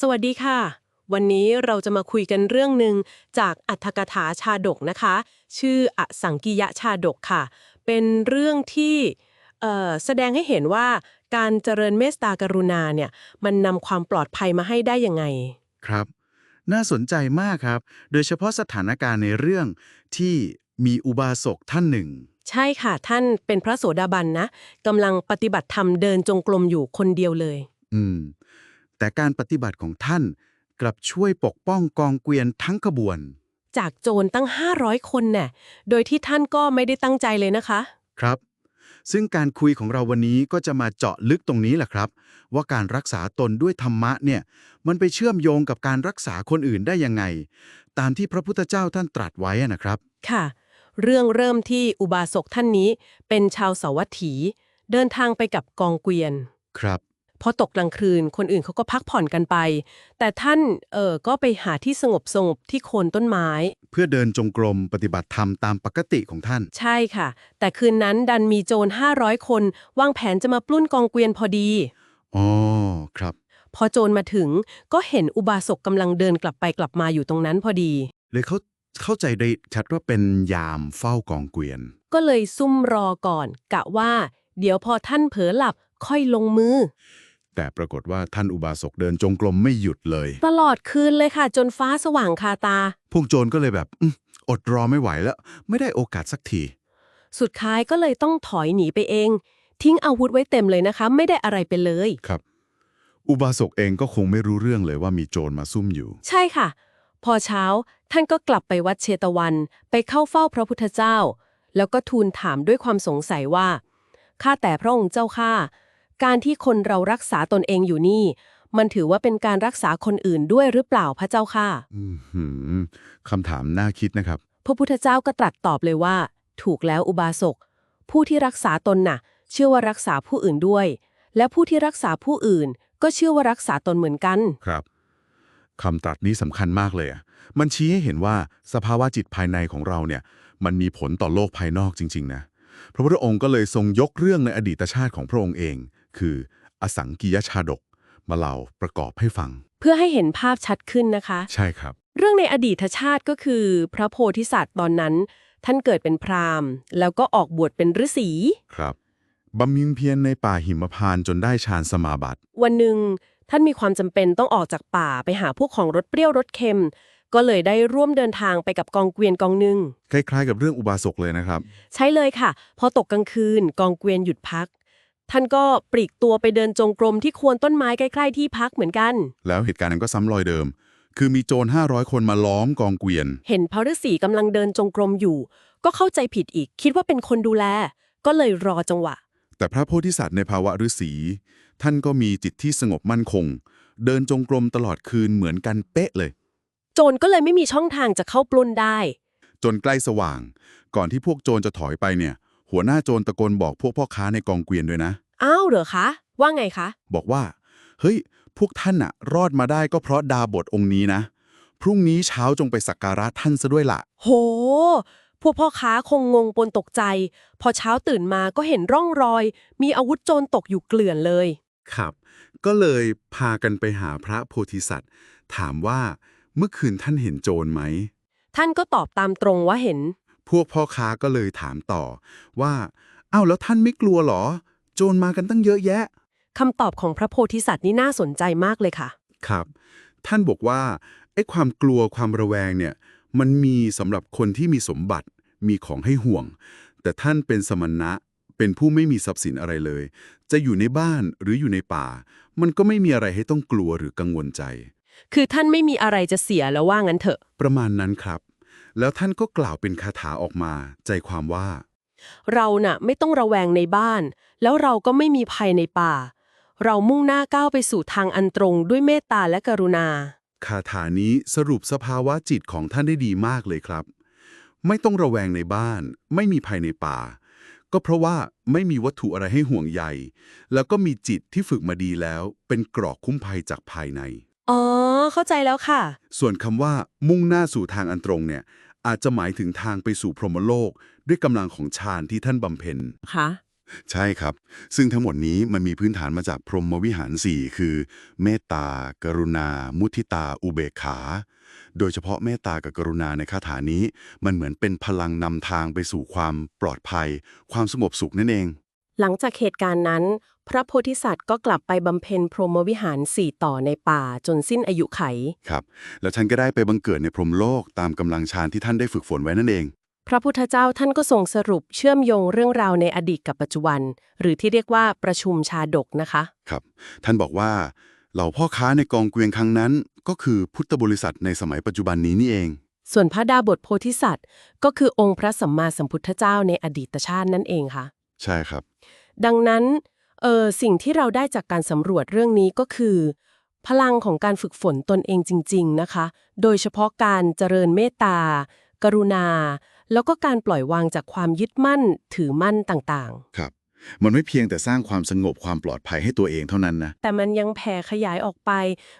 สวัสดีค่ะ วันนี้เราจะมาคุยกันเรื่องหนึ่งจากอัตถกถาชาดกนะคะ ชื่ออสังกิยะชาดกค่ะ เป็นเรื่องที่เอ่อแสดงให้เห็นว่าการเจริญเมตตากรุณาเนี่ยมันนำความปลอดภัยมาให้ได้ยังไง ครับ น่าสนใจมากครับ โดยเฉพาะสถานการณ์ในเรื่องที่มีอุบาสกท่านหนึ่ง ใช่ค่ะท่านเป็นพระโสดาบันนะกำลังปฏิบัติธรรมเดินจงกรมอยู่คนเดียวเลย อืม แต่การปฏิบัติของท่านกลับช่วยปกป้องกองเกวียนทั้งขบวน จากโจรตั้ง 500 คนน่ะโดยที่ท่านก็ไม่ได้ตั้งใจเลยนะคะ ครับ ซึ่งการคุยของเราวันนี้ก็จะมาเจาะลึกตรงนี้แหละครับ ว่าการรักษาตนด้วยธรรมะเนี่ยมันไปเชื่อมโยงกับการรักษาคนอื่นได้ยังไง ตามที่พระพุทธเจ้าท่านตรัสไว้อะนะครับ ค่ะ เรื่องเริ่มที่อุบาสกท่านนี้เป็นชาวสาวัตถี เดินทางไปกับกองเกวียน ครับ พอตกกลางคืน คนอื่นเขาก็พักผ่อนกันไป แต่ท่านเออก็ไปหาที่สงบสงบๆที่โคนต้นไม้ เพื่อเดินจงกรมปฏิบัติธรรมตามปกติของท่าน ใช่ค่ะ แต่คืนนั้นดันมีโจร500 คนวางแผนจะมาปล้นกองเกวียนพอดี อ๋อ ครับ พอโจรมาถึงก็เห็นอุบาสกกำลังเดินกลับไปกลับมาอยู่ตรงนั้นพอดี เลยเขาเข้าใจได้ชัดว่าเป็นยามเฝ้ากองเกวียน ก็เลยซุ่มรอก่อน กะว่า เดี๋ยวพอท่านเผลอหลับค่อยลงมือ แต่ปรากฏว่าท่านอุบาสกเดินจงกรมไม่หยุดเลย ตลอดคืนเลยค่ะ จนฟ้าสว่างคาตา พวกโจรก็เลยแบบอมอดรอไม่ไหวแล้ว ไม่ได้โอกาสสักที สุดท้ายก็เลยต้องถอยหนีไปเอง ทิ้งอาวุธไว้เต็มเลยนะคะ ไม่ได้อะไรไปเลย ครับ อุบาสกเองก็คงไม่รู้เรื่องเลยว่ามีโจรมาซุ่มอยู่ ใช่ค่ะ พอเช้าท่านก็กลับไปวัดเชตวัน ไปเข้าเฝ้าพระพุทธเจ้า แล้วก็ทูลถามด้วยความสงสัยว่า ข้าแต่พระองค์เจ้าข้า การที่คนเรารักษาตนเองอยู่นี่ มันถือว่าเป็นการรักษาคนอื่นด้วยหรือเปล่าพระเจ้าข้าอืมหืมคำถามน่าคิดนะครับ พระพุทธเจ้าก็ตรัสตอบเลยว่า ถูกแล้วอุบาสก ผู้ที่รักษาตนน่ะ เชื่อว่ารักษาผู้อื่นด้วย และผู้ที่รักษาผู้อื่น ก็เชื่อว่ารักษาตนเหมือนกัน ครับคำตรัสนี้สำคัญมากเลยอะมันชี้ให้เห็นว่าสภาวะจิตภายในของเราเนี่ย มันมีผลต่อโลกภายนอกจริง ๆ นะ พระพุทธองค์ก็เลยทรงยกเรื่องในอดีตชาติของพระองค์เอง คืออสังกิยชาดก มาเล่าประกอบให้ฟัง เพื่อให้เห็นภาพชัดขึ้นนะคะ ใช่ครับ เรื่องในอดีตชาติก็คือ พระโพธิสัตว์ตอนนั้น ท่านเกิดเป็นพราหมณ์ แล้วก็ออกบวชเป็นฤาษีครับบำเพ็ญเพียรในป่าหิมพานต์จนได้ฌานสมาบัติ วันหนึ่งท่านมีความจำเป็นต้องออกจากป่าไปหาพวกของรสเปรี้ยวรสเค็ม ก็เลยได้ร่วมเดินทางไปกับกองเกวียนกองหนึ่งคล้ายๆ กับเรื่องอุบาสกเลยนะครับ ใช่เลยค่ะ พอตกกลางคืนกองเกวียนหยุดพัก ท่านก็ปลีกตัวไปเดินจงกรมที่โควรต้นไม้ใกล้ๆที่พักเหมือนกัน แล้วเหตุการณ์นั้นก็ซ้ำรอยเดิม คือมีโจร500 คนมาล้อมกองเกวียน เห็นพระฤาษีกำลังเดินจงกรมอยู่ ก็เข้าใจผิดอีก คิดว่าเป็นคนดูแล ก็เลยรอจังหวะ แต่พระโพธิสัตว์ในภาวะฤาษีท่านก็มีจิตที่สงบมั่นคง เดินจงกรมตลอดคืนเหมือนกันเป๊ะเลย โจรก็เลยไม่มีช่องทางจะเข้าปล้นได้ จนใกล้สว่าง ก่อนที่พวกโจรจะถอยไปเนี่ย หัวหน้าโจรตะโกนบอกพวกพ่อค้าในกองเกวียนด้วยนะ อ้าวเหรอคะ ว่าไงคะ บอกว่า เฮ้ย พวกท่านอะรอดมาได้ก็เพราะดาบทองค์นี้นะ พรุ่งนี้เช้าจงไปสักการะท่านซะด้วยละโห พวกพ่อค้าคงงงปนตกใจ พอเช้าตื่นมาก็เห็นร่องรอย มีอาวุธโจรตกอยู่เกลื่อนเลย ครับ ก็เลยพากันไปหาพระโพธิสัตว์ ถามว่าเมื่อคืนท่านเห็นโจรไหม ท่านก็ตอบตามตรงว่าเห็น พวกพ่อค้าก็เลยถามต่อว่าอ้าวแล้วท่านไม่กลัวเหรอ โจรมากันตั้งเยอะแยะคำตอบของพระโพธิสัตว์นี่น่าสนใจมากเลยค่ะ ครับ ท่านบอกว่าไอ้ความกลัวความระแวงเนี่ยมันมีสำหรับคนที่มีสมบัติมีของให้ห่วง แต่ท่านเป็นสมณะเป็นผู้ไม่มีทรัพย์สินอะไรเลย จะอยู่ในบ้านหรืออยู่ในป่า มันก็ไม่มีอะไรให้ต้องกลัวหรือกังวลใจ คือท่านไม่มีอะไรจะเสียแล้วว่างั้นเถอะ ประมาณนั้นครับ แล้วท่านก็กล่าวเป็นคาถาออกมา ใจความว่า เราน่ะไม่ต้องระแวงในบ้าน แล้วเราก็ไม่มีภัยในป่า เรามุ่งหน้าก้าวไปสู่ทางอันตรงด้วยเมตตาและกรุณา คาถานี้สรุปสภาวะจิตของท่านได้ดีมากเลยครับ ไม่ต้องระแวงในบ้าน ไม่มีภัยในป่า ก็เพราะว่าไม่มีวัตถุอะไรให้ห่วงใยแล้วก็มีจิตที่ฝึกมาดีแล้ว เป็นเกรอกคุ้มภัยจากภายในอ๋อ เข้าใจแล้วค่ะ ส่วนคำว่ามุ่งหน้าสู่ทางอันตรงเนี่ย อาจจะหมายถึงทางไปสู่พรหมโลก ด้วยกำลังของฌานที่ท่านบำเพ็ญค่ะใช่ครับ ซึ่งทั้งหมดนี้มันมีพื้นฐานมาจากพรหมวิหาร 4 คือ เมตตา กรุณา มุทิตา อุเบกขา โดยเฉพาะเมตตากับกรุณาในคาถานี้ มันเหมือนเป็นพลังนำทางไปสู่ความปลอดภัย ความสงบสุขนั่นเอง หลังจากเหตุการณ์นั้น พระโพธิสัตว์ก็กลับไปบำเพ็ญพรหมวิหารสี่ต่อในป่าจนสิ้นอายุไข ครับ แล้วท่านก็ได้ไปบังเกิดในพรหมโลกตามกำลังฌานที่ท่านได้ฝึกฝนไว้นั่นเอง พระพุทธเจ้าท่านก็ส่งสรุปเชื่อมโยงเรื่องราวในอดีตกับปัจจุบัน หรือที่เรียกว่าประชุมชาดกนะคะ ครับ ท่านบอกว่า เหล่าพ่อค้าในกองเกวียนครั้งนั้น ก็คือพุทธบริษัทในสมัยปัจจุบันนี้นี่เอง ส่วนพระดาบทโพธิสัตว์ ก็คือองค์พระสัมมาสัมพุทธเจ้าในอดีตชาตินั่นเองค่ะ ใช่ครับ ดังนั้นเออสิ่งที่เราได้จากการสำรวจเรื่องนี้ก็คือ พลังของการฝึกฝนตนเองจริง ๆ นะคะ โดยเฉพาะการเจริญเมตตา กรุณา แล้วก็การปล่อยวางจากความยึดมั่นถือมั่นต่างครับ มันไม่เพียงแต่สร้างความสงบความปลอดภัยให้ตัวเองเท่านั้นนะๆแต่มันยังแผ่ขยายออกไป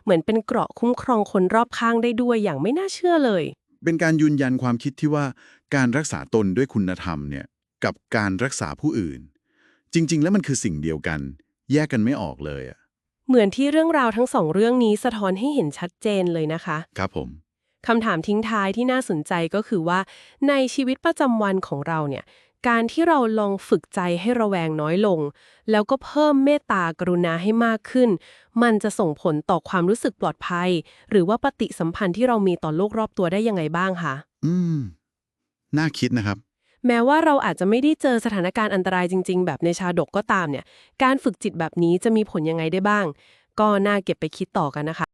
เหมือนเป็นเกราะคุ้มครองคนรอบข้างได้ด้วยอย่างไม่น่าเชื่อเลย เป็นการยืนยันความคิดที่ว่าการรักษาตนด้วยคุณธรรมเนี่ยกับการรักษาผู้อื่น จริง ๆ แล้วมันคือสิ่งเดียวกัน แยกกันไม่ออกเลยอะเหมือนที่เรื่องราวทั้งสองเรื่องนี้สะท้อนให้เห็นชัดเจนเลยนะคะ ครับผม คำถามทิ้งท้ายที่น่าสนใจก็คือว่า ในชีวิตประจำวันของเราเนี่ย การที่เราลองฝึกใจให้ระแวงน้อยลง แล้วก็เพิ่มเมตตากรุณาให้มากขึ้น มันจะส่งผลต่อความรู้สึกปลอดภัย หรือว่าปฏิสัมพันธ์ที่เรามีต่อโลกรอบตัวได้ยังไงบ้างคะ อืม น่าคิดนะครับ แม้ว่าเราอาจจะไม่ได้เจอสถานการณ์อันตรายจริง ๆ แบบในชาดกก็ตามเนี่ย การฝึกจิตแบบนี้จะมีผลยังไงได้บ้าง ก็น่าเก็บไปคิดต่อกันนะคะ